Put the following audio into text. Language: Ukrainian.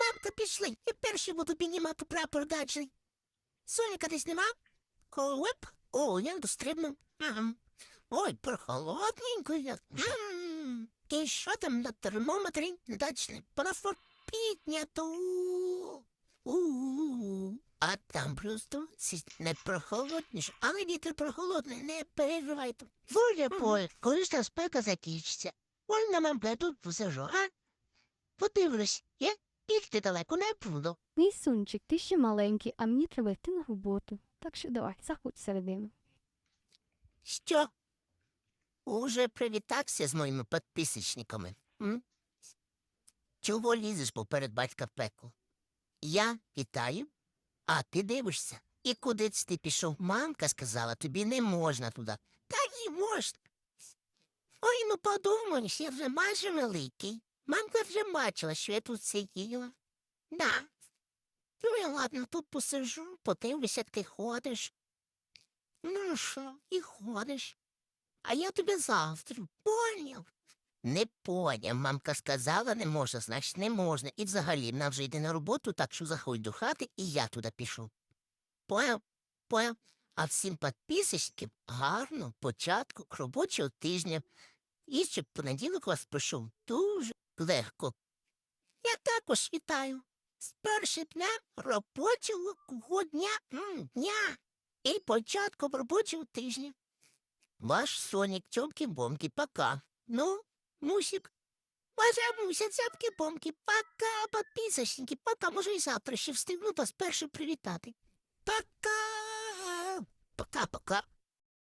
мамка, пішли. Я перший буду піднімати прапор дачний. Соняка десь нема? Колоп? О, я дострибнув. Ой, прохолодненько. М. І що там на термометрі? Дачний прапор піднято. У-у-у. А там просто не прохолодніше, але вітер прохолодний, не переживайте. Воля поле, коли ж та спека закінчиться, мамка, я тут посижу, а? Подивлюсь, я бігти далеко не буду. Мій сунчик, ти ще маленький, а мені треба йти на роботу. Так що давай, заходь всередину. Що? Уже привітався з моїми підписочниками? М? Чого лізеш поперед батька в пекло? Я вітаю, а ти дивишся. І куди це ти пішов? Мамка сказала, тобі не можна туди. Та ні можна. Ой, ну подумаєш, я вже майже великий. Мамка вже бачила, що я тут сиділа. Да. Ну, я ладно, тут посижу, подивлюся, ти ходиш. Ну що, і ходиш. А я тобі завтра поняв. Не поняв. Мамка сказала, не можна, значить не можна. І взагалі вона вже йде на роботу, так що заходь до хати, і я туди пішов. Поняв? Поняв? А всім підписочкам гарно початку робочого тижня. І щоб понеділок вас пройшов дуже легко. Я також вітаю. З першим днем робочого дня, дня і початком робочого тижня. Ваш Сонік, цьомки-бомки, пока. Ну, Мусик. Ваша Муся, цьомки-бомки, пока, подписочники, пока. Може, і завтра ще встигну вас першим привітати. Пока. Пока-пока.